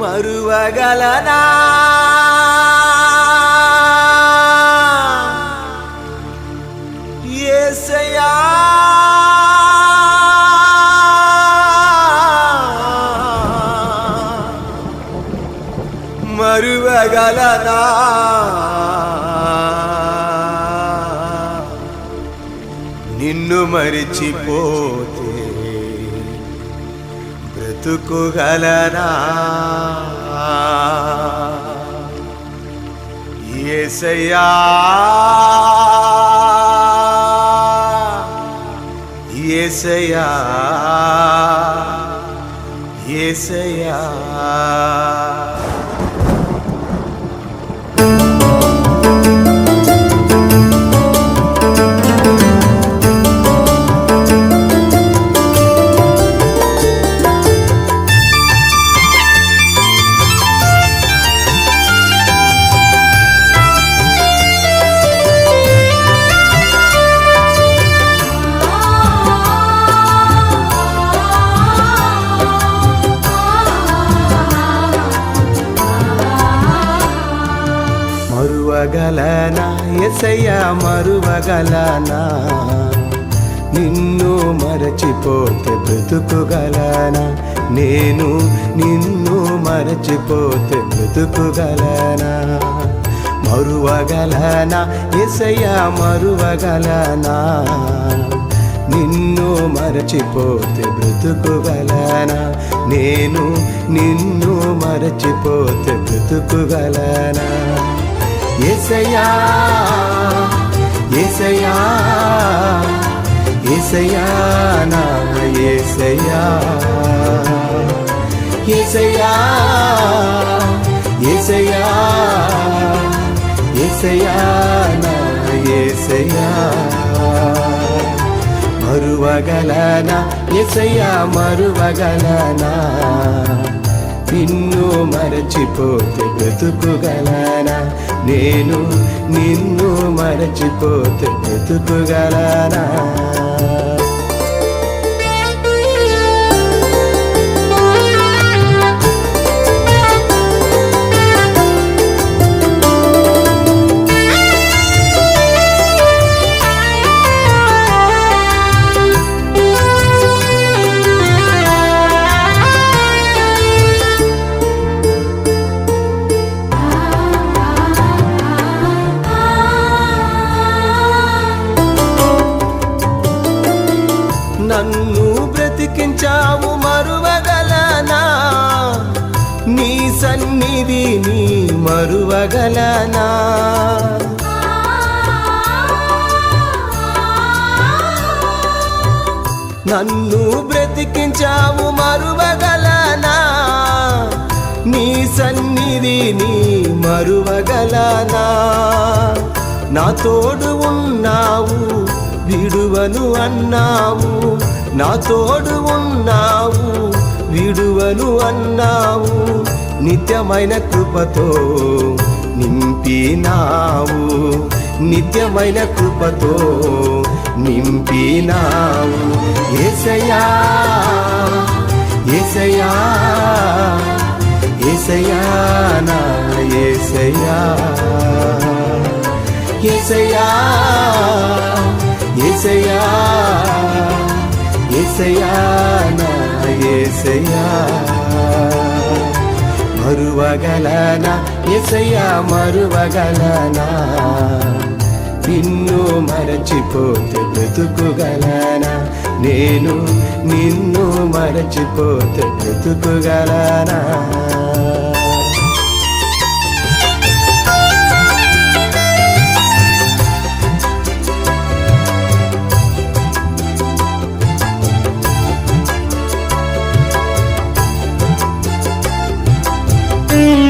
మరువగలనా? ఏసయ్యా! మరువగలనా? నిన్ను మరిచిపోతే బ్రతుకుగలనా ఏసయ్యా! ఏసయ్యా! ఏసయ్యా! మరువగలనా? ఎసయ మరువగలనా? నిన్ను మరచిపోతే బ్రతుకుగలనా? నేను నిన్ను మరచిపోతే బ్రతుకుగలనా? మరువగలనా? ఎసయ మరువగలనా? నిన్ను మరచిపోతే బ్రతుకుగలనా? నేను నిన్ను మరచిపోతే బ్రతుకుగలనా? ఏసయ్యా ఏసయ్యా ఏసయ్యా నా ఏసయ్యా. ఏసయ్యా ఏసయ్యా ఏసయ్యా నా ఏసయ్యా. మరువగలనా ఏసయ్యా మరువగలనా? నిన్ను మరచిపోతే బ్రతుకుగలనా? నేను నిన్ను మరచిపోతే బ్రతుకుగలనా నన్ను బ్రతికించావు మరువగలనా? నీ సన్నిధి నీ మరువగలనా? నన్ను బ్రతికించావు మరువగలనా? నీ సన్నిధి నీ మరువగలనా? నా తోడు ఉన్నావు విడువను అన్నావు నా తోడు ఉన్నావు విడువను అన్నావు నిత్యమైన కృపతో నింపినావు నిత్యమైన కృపతో నింపినావు. ఏసయా ఏసయా ఏసయ్యా నా ఏసయా ఏసయ్యా. ఏసయా ఏసయ్యా నా ఏసయ్యా. మరువగలనా ఏసయ్యా మరువగలనా? నిన్ను మరచిపోతే బ్రతుకుగలన? నేను నిన్ను మరచిపోతే బ్రతుకుగలనా? Mm-hmm.